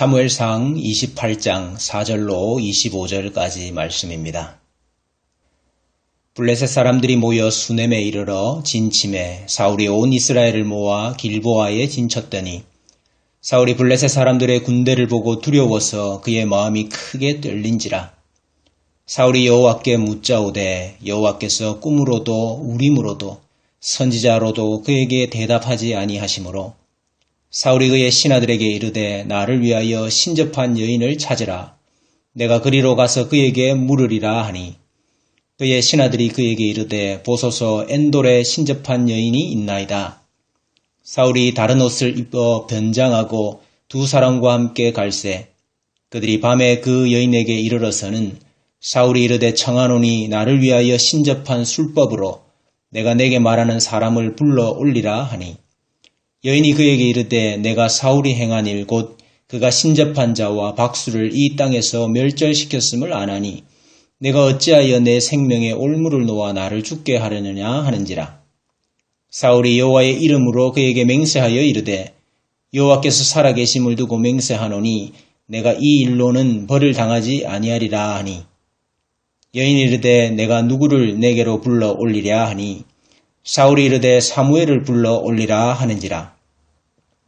사무엘상 28장 4절로 25절까지 말씀입니다. 블레셋 사람들이 모여 수넴에 이르러 진침에 사울이 온 이스라엘을 모아 길보아에 진쳤더니 사울이 블레셋 사람들의 군대를 보고 두려워서 그의 마음이 크게 떨린지라 사울이 여호와께 묻자오되 여호와께서 꿈으로도 우림으로도 선지자로도 그에게 대답하지 아니하시므로 사울이 그의 신하들에게 이르되 나를 위하여 신접한 여인을 찾으라. 내가 그리로 가서 그에게 물으리라 하니 그의 신하들이 그에게 이르되 보소서 엔돌에 신접한 여인이 있나이다. 사울이 다른 옷을 입어 변장하고 두 사람과 함께 갈새 그들이 밤에 그 여인에게 이르러서는 사울이 이르되 청하노니 나를 위하여 신접한 술법으로 내가 내게 말하는 사람을 불러 올리라 하니 여인이 그에게 이르되 내가 사울이 행한 일 곧 그가 신접한 자와 박수를 이 땅에서 멸절시켰음을 아나니 내가 어찌하여 내 생명에 올무를 놓아 나를 죽게 하려느냐 하는지라. 사울이 여호와의 이름으로 그에게 맹세하여 이르되 여호와께서 살아계심을 두고 맹세하노니 내가 이 일로는 벌을 당하지 아니하리라 하니. 여인이 이르되 내가 누구를 내게로 불러 올리랴 하니 사울이 이르되 사무엘을 불러 올리라 하는지라.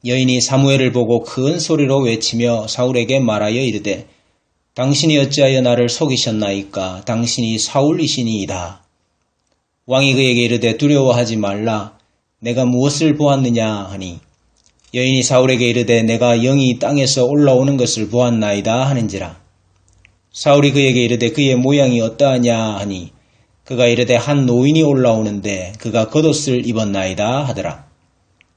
여인이 사무엘을 보고 큰 소리로 외치며 사울에게 말하여 이르되 당신이 어찌하여 나를 속이셨나이까 당신이 사울이시니이다. 왕이 그에게 이르되 두려워하지 말라 내가 무엇을 보았느냐 하니 여인이 사울에게 이르되 내가 영이 땅에서 올라오는 것을 보았나이다 하는지라. 사울이 그에게 이르되 그의 모양이 어떠하냐 하니 그가 이르되 한 노인이 올라오는데 그가 겉옷을 입었나이다 하더라.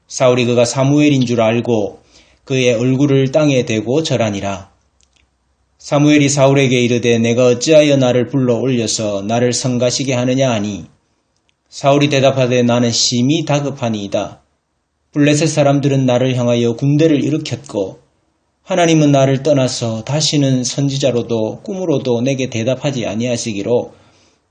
사울이 그가 사무엘인 줄 알고 그의 얼굴을 땅에 대고 절하니라. 사무엘이 사울에게 이르되 내가 어찌하여 나를 불러 올려서 나를 성가시게 하느냐 하니 사울이 대답하되 나는 심히 다급하니이다. 블레셋 사람들은 나를 향하여 군대를 일으켰고 하나님은 나를 떠나서 다시는 선지자로도 꿈으로도 내게 대답하지 아니하시기로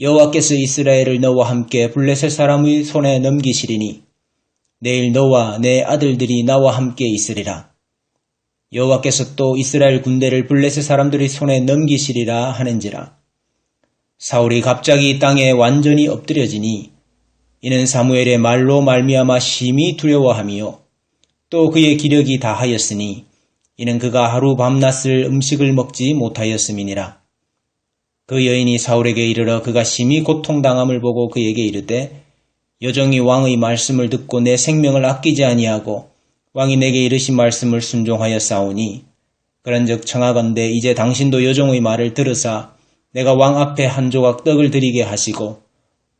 여호와께서 이스라엘을 너와 함께 블레셋 사람의 손에 넘기시리니 내일 너와 내 아들들이 나와 함께 있으리라. 여호와께서 또 이스라엘 군대를 블레셋 사람들의 손에 넘기시리라 하는지라. 사울이 갑자기 땅에 완전히 엎드려지니 이는 사무엘의 말로 말미암아 심히 두려워하며 또 그의 기력이 다하였으니 이는 그가 하루 밤낮을 음식을 먹지 못하였음이니라. 그 여인이 사울에게 이르러 그가 심히 고통당함을 보고 그에게 이르되 여정이 왕의 말씀을 듣고 내 생명을 아끼지 아니하고 왕이 내게 이르신 말씀을 순종하여 싸우니 그런즉 청하건대 이제 당신도 여종의 말을 들으사 내가 왕 앞에 한 조각 떡을 드리게 하시고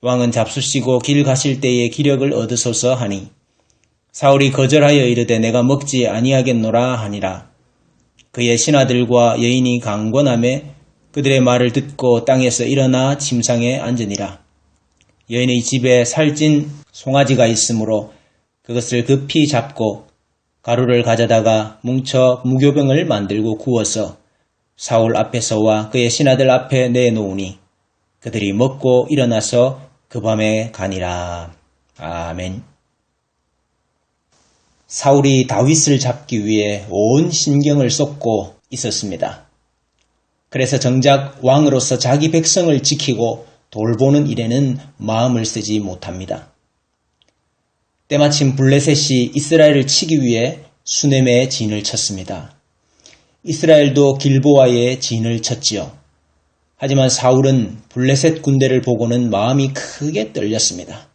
왕은 잡수시고 길 가실 때에 기력을 얻으소서 하니 사울이 거절하여 이르되 내가 먹지 아니하겠노라 하니라. 그의 신하들과 여인이 강권함에 그들의 말을 듣고 땅에서 일어나 침상에 앉으니라. 여인의 집에 살찐 송아지가 있으므로 그것을 급히 잡고 가루를 가져다가 뭉쳐 무교병을 만들고 구워서 사울 앞에서와 그의 신하들 앞에 내놓으니 그들이 먹고 일어나서 그 밤에 가니라. 아멘. 사울이 다윗을 잡기 위해 온 신경을 쏟고 있었습니다. 그래서 정작 왕으로서 자기 백성을 지키고 돌보는 일에는 마음을 쓰지 못합니다. 때마침 블레셋이 이스라엘을 치기 위해 수넴에 진을 쳤습니다. 이스라엘도 길보아에 진을 쳤지요. 하지만 사울은 블레셋 군대를 보고는 마음이 크게 떨렸습니다.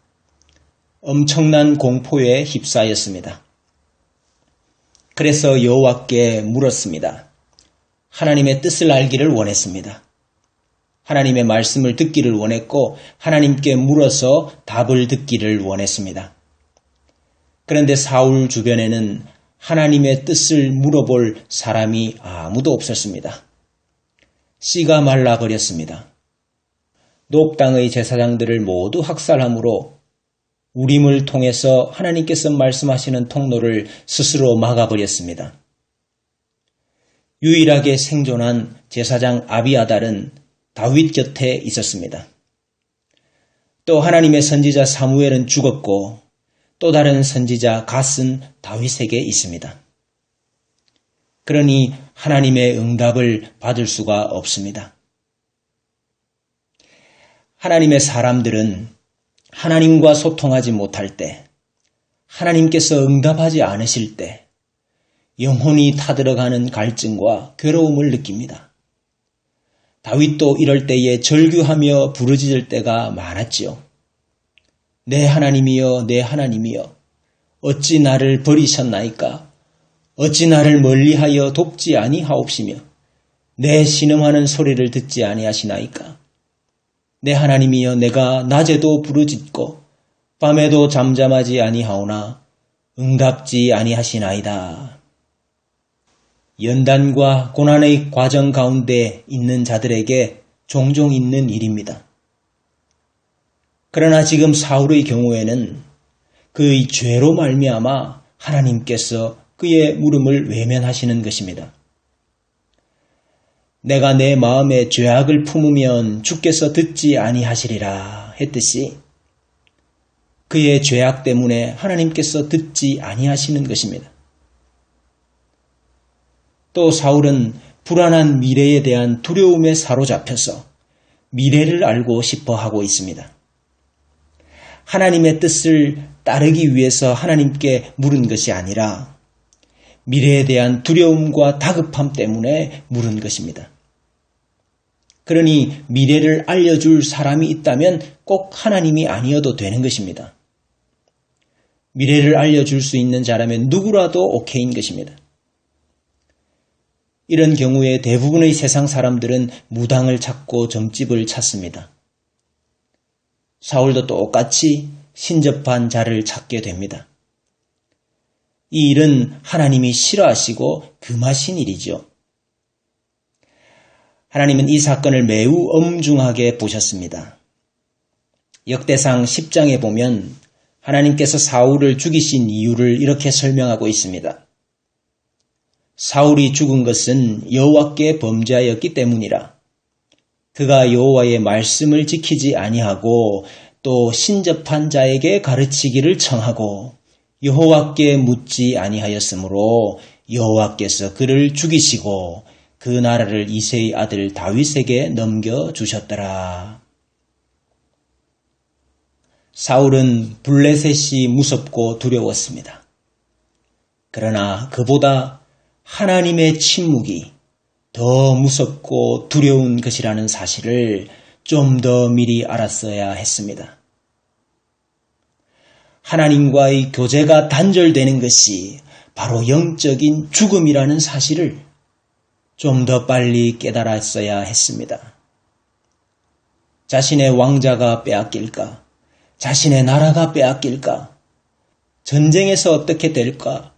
엄청난 공포에 휩싸였습니다. 그래서 여호와께 물었습니다. 하나님의 뜻을 알기를 원했습니다. 하나님의 말씀을 듣기를 원했고 하나님께 물어서 답을 듣기를 원했습니다. 그런데 사울 주변에는 하나님의 뜻을 물어볼 사람이 아무도 없었습니다. 씨가 말라버렸습니다. 녹당의 제사장들을 모두 학살함으로 우림을 통해서 하나님께서 말씀하시는 통로를 스스로 막아버렸습니다. 유일하게 생존한 제사장 아비아달은 다윗 곁에 있었습니다. 또 하나님의 선지자 사무엘은 죽었고 또 다른 선지자 갓은 다윗에게 있습니다. 그러니 하나님의 응답을 받을 수가 없습니다. 하나님의 사람들은 하나님과 소통하지 못할 때, 하나님께서 응답하지 않으실 때, 영혼이 타들어가는 갈증과 괴로움을 느낍니다. 다윗도 이럴 때에 절규하며 부르짖을 때가 많았지요. 내 하나님이여, 내 하나님이여, 어찌 나를 버리셨나이까? 어찌 나를 멀리하여 돕지 아니하옵시며, 내 신음하는 소리를 듣지 아니하시나이까? 내 하나님이여, 내가 낮에도 부르짖고, 밤에도 잠잠하지 아니하오나, 응답지 아니하시나이다. 연단과 고난의 과정 가운데 있는 자들에게 종종 있는 일입니다. 그러나 지금 사울의 경우에는 그의 죄로 말미암아 하나님께서 그의 물음을 외면하시는 것입니다. 내가 내 마음에 죄악을 품으면 주께서 듣지 아니하시리라 했듯이 그의 죄악 때문에 하나님께서 듣지 아니하시는 것입니다. 또 사울은 불안한 미래에 대한 두려움에 사로잡혀서 미래를 알고 싶어 하고 있습니다. 하나님의 뜻을 따르기 위해서 하나님께 물은 것이 아니라 미래에 대한 두려움과 다급함 때문에 물은 것입니다. 그러니 미래를 알려줄 사람이 있다면 꼭 하나님이 아니어도 되는 것입니다. 미래를 알려줄 수 있는 자라면 누구라도 오케이인 것입니다. 이런 경우에 대부분의 세상 사람들은 무당을 찾고 점집을 찾습니다. 사울도 똑같이 신접한 자를 찾게 됩니다. 이 일은 하나님이 싫어하시고 금하신 일이죠. 하나님은 이 사건을 매우 엄중하게 보셨습니다. 역대상 10장에 보면 하나님께서 사울을 죽이신 이유를 이렇게 설명하고 있습니다. 사울이 죽은 것은 여호와께 범죄하였기 때문이라. 그가 여호와의 말씀을 지키지 아니하고 또 신접한 자에게 가르치기를 청하고 여호와께 묻지 아니하였으므로 여호와께서 그를 죽이시고 그 나라를 이세의 아들 다윗에게 넘겨 주셨더라. 사울은 블레셋이 무섭고 두려웠습니다. 그러나 그보다 하나님의 침묵이 더 무섭고 두려운 것이라는 사실을 좀 더 미리 알았어야 했습니다. 하나님과의 교제가 단절되는 것이 바로 영적인 죽음이라는 사실을 좀 더 빨리 깨달았어야 했습니다. 자신의 왕자가 빼앗길까? 자신의 나라가 빼앗길까? 전쟁에서 어떻게 될까?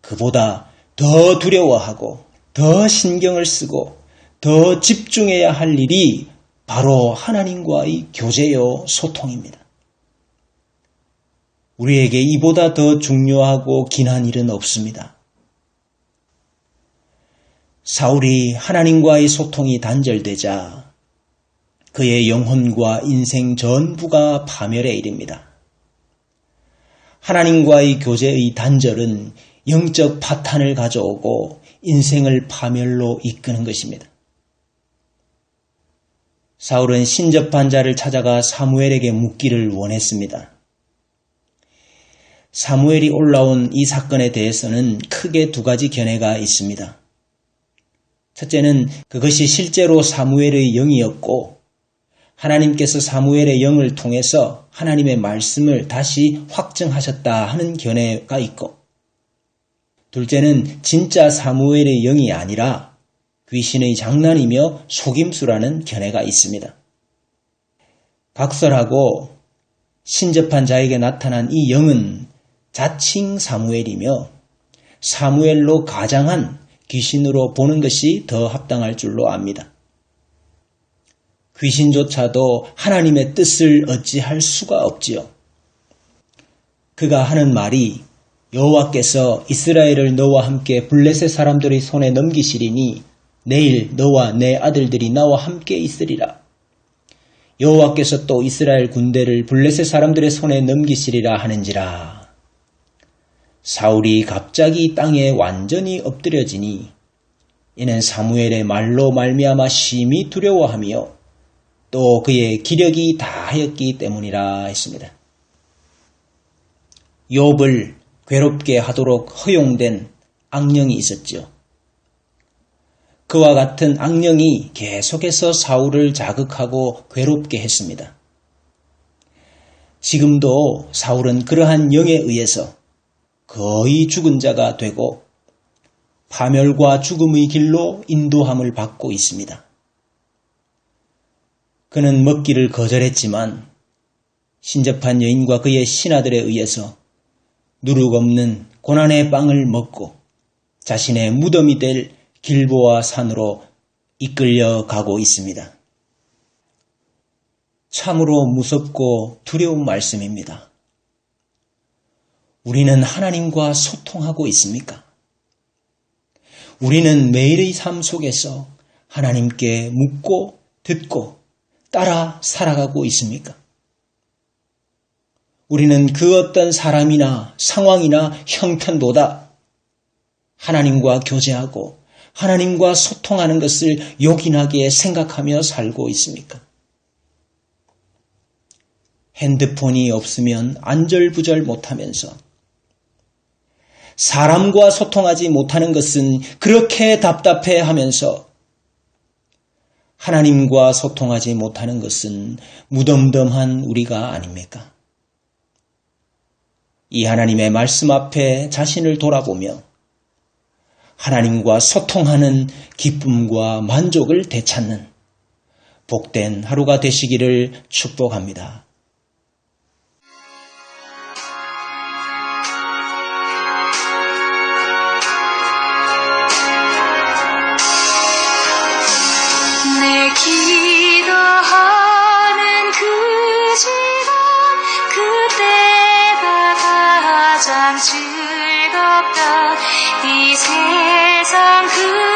그보다 더 두려워하고 더 신경을 쓰고 더 집중해야 할 일이 바로 하나님과의 교제요 소통입니다. 우리에게 이보다 더 중요하고 긴한 일은 없습니다. 사울이 하나님과의 소통이 단절되자 그의 영혼과 인생 전부가 파멸에 이릅니다. 하나님과의 교제의 단절은 영적 파탄을 가져오고 인생을 파멸로 이끄는 것입니다. 사울은 신접한 자를 찾아가 사무엘에게 묻기를 원했습니다. 사무엘이 올라온 이 사건에 대해서는 크게 두 가지 견해가 있습니다. 첫째는 그것이 실제로 사무엘의 영이었고 하나님께서 사무엘의 영을 통해서 하나님의 말씀을 다시 확정하셨다 하는 견해가 있고 둘째는 진짜 사무엘의 영이 아니라 귀신의 장난이며 속임수라는 견해가 있습니다. 각설하고 신접한 자에게 나타난 이 영은 자칭 사무엘이며 사무엘로 가장한 귀신으로 보는 것이 더 합당할 줄로 압니다. 귀신조차도 하나님의 뜻을 어찌할 수가 없지요. 그가 하는 말이 여호와께서 이스라엘을 너와 함께 블레셋 사람들의 손에 넘기시리니 내일 너와 내 아들들이 나와 함께 있으리라. 여호와께서 또 이스라엘 군대를 블레셋 사람들의 손에 넘기시리라 하는지라. 사울이 갑자기 땅에 완전히 엎드려지니 이는 사무엘의 말로 말미암아 심히 두려워하며 또 그의 기력이 다하였기 때문이라 했습니다. 욥을 괴롭게 하도록 허용된 악령이 있었죠. 그와 같은 악령이 계속해서 사울을 자극하고 괴롭게 했습니다. 지금도 사울은 그러한 영에 의해서 거의 죽은 자가 되고 파멸과 죽음의 길로 인도함을 받고 있습니다. 그는 먹기를 거절했지만 신접한 여인과 그의 신하들에 의해서 누룩 없는 고난의 빵을 먹고 자신의 무덤이 될 길보아 산으로 이끌려 가고 있습니다. 참으로 무섭고 두려운 말씀입니다. 우리는 하나님과 소통하고 있습니까? 우리는 매일의 삶 속에서 하나님께 묻고 듣고 따라 살아가고 있습니까? 우리는 그 어떤 사람이나 상황이나 형편보다 하나님과 교제하고 하나님과 소통하는 것을 요긴하게 생각하며 살고 있습니까? 핸드폰이 없으면 안절부절 못하면서 사람과 소통하지 못하는 것은 그렇게 답답해 하면서 하나님과 소통하지 못하는 것은 무덤덤한 우리가 아닙니까? 이 하나님의 말씀 앞에 자신을 돌아보며 하나님과 소통하는 기쁨과 만족을 되찾는 복된 하루가 되시기를 축복합니다. 즐겁다. 이 세상 근